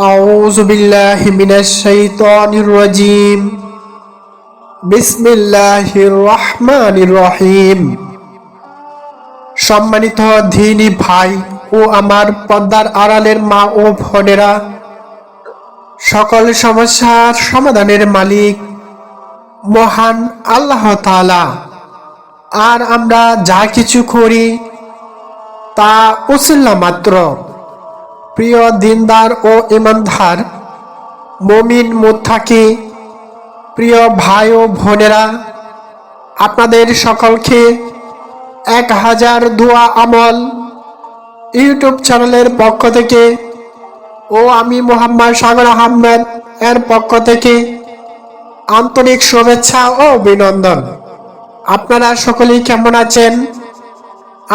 أعوذ بالله من الشيطان الرجيم بسم الله الرحمن الرحيم সম্মানিত দিনী ভাই ও আমার পদ্মার আড়ালের মা ও বোনেরা সকল সমস্যার সমাধানের মালিক মহান আল্লাহ তাআলা আর আমরা যা কিছু করি তা উসিল্লা মাত্র প্রিয় দিনদার ও ইমানদার, মমিন মুত্তাকি, প্রিয় ভাই ও বোনেরা, আপনাদের সকলকে এক হাজার দোয়া আমল ইউটিউব চ্যানেলের পক্ষ থেকে ও আমি মোহাম্মদ সাগর আহমেদ এর পক্ষ থেকে আন্তরিক শুভেচ্ছা ও অভিনন্দন। আপনারা সকলেই কেমন আছেন?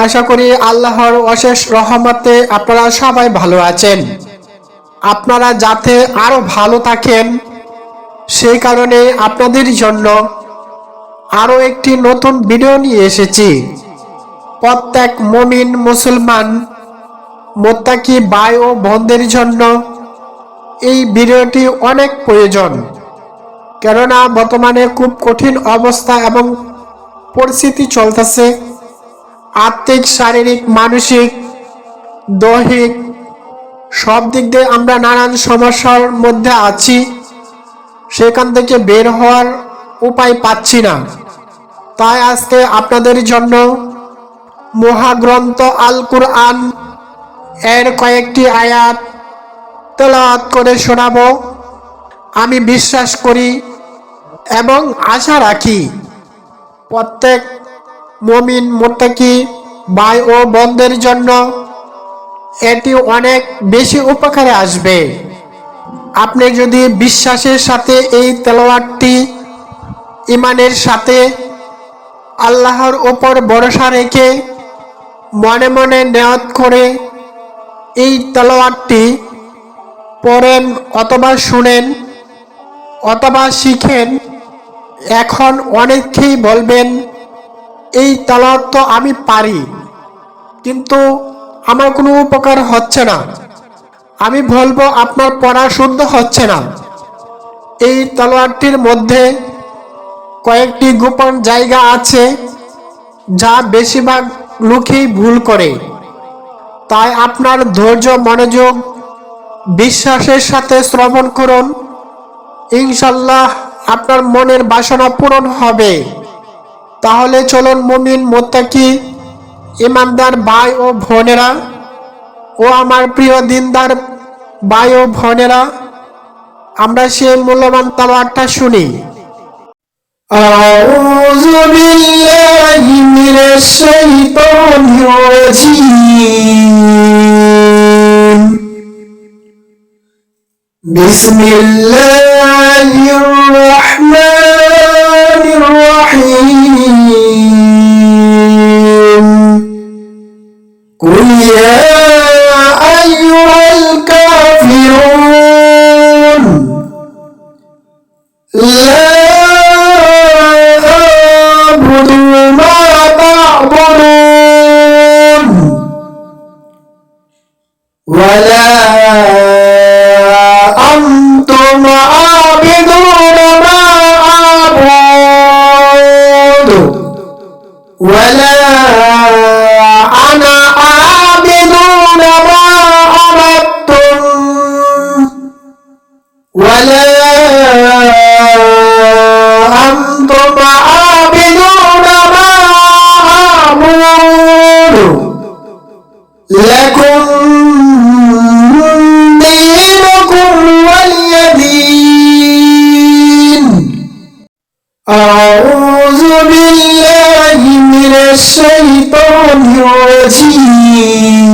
আশা করি আল্লাহর অশেষ রহমতে আপনারা সবাই ভালো আছেন। আপনারা যাতে আরও ভালো থাকেন, সেই কারণে আপনাদের জন্য আরও একটি নতুন ভিডিও নিয়ে এসেছি। প্রত্যেক মমিন মুসলমান, মোত্তাকি ভাই ও বন্ধের জন্য এই ভিডিওটি অনেক প্রয়োজন। কেননা বর্তমানে খুব কঠিন অবস্থা এবং পরিস্থিতি চলতেছে। আর্থিক শারীরিক, মানসিক, দৈহিক, সব দিক দিয়ে আমরা নানান সমস্যার মধ্যে আছি, সেখান থেকে বের হওয়ার উপায় পাচ্ছি না। তাই আজকে আপনাদের জন্য মহাগ্রন্থ আল কুরআন এর কয়েকটি আয়াত তেলাওয়াত করে শোনাবো। আমি বিশ্বাস করি এবং আশা রাখি প্রত্যেক মমিন মোত্তাকি ভাই ও বন্ধের জন্য এটি অনেক বেশি উপকারে আসবে। আপনি যদি বিশ্বাসের সাথে এই তেলাওয়াতটি ইমানের সাথে আল্লাহর ওপর ভরসা রেখে মনে মনে নেয়াত করে এই তেলাওয়াতটি পড়েন অথবা শুনেন অথবা শিখেন, এখন অনেকেই বলবেন এই তালাওয়াত তো আমি পারি, কিন্তু আমার কোনো উপকার হচ্ছে না। আমি বলব আপনার পড়া শুদ্ধ হচ্ছে না। এই তলোয়ারটির মধ্যে কয়েকটি গোপন জায়গা আছে, যা বেশিরভাগ লোকেই ভুল করে। তাই আপনার ধৈর্য, মনোযোগ, বিশ্বাসের সাথে শ্রবণ করুন। ইনশাল্লাহ আপনার মনের বাসনা পূরণ হবে। তাহলে চলুন মুমিন মোত্তাকি ইমানদার ভাই ও বোনেরা ও আমার প্রিয় দিনদার ভাই ও বোনেরা আমরা সেই মূল্যবান তালোয়ারটা শুনি أعوذ بالله من الشيطان الرجيم بسم الله الكافرون لا أعبد ما تعبدون ولا أنتم عابدون ما أعبد ولا ولا أنتم عابدون ما أعبد لكم دينكم ولي دين أعوذ بالله من الشيطان الرجيم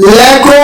lego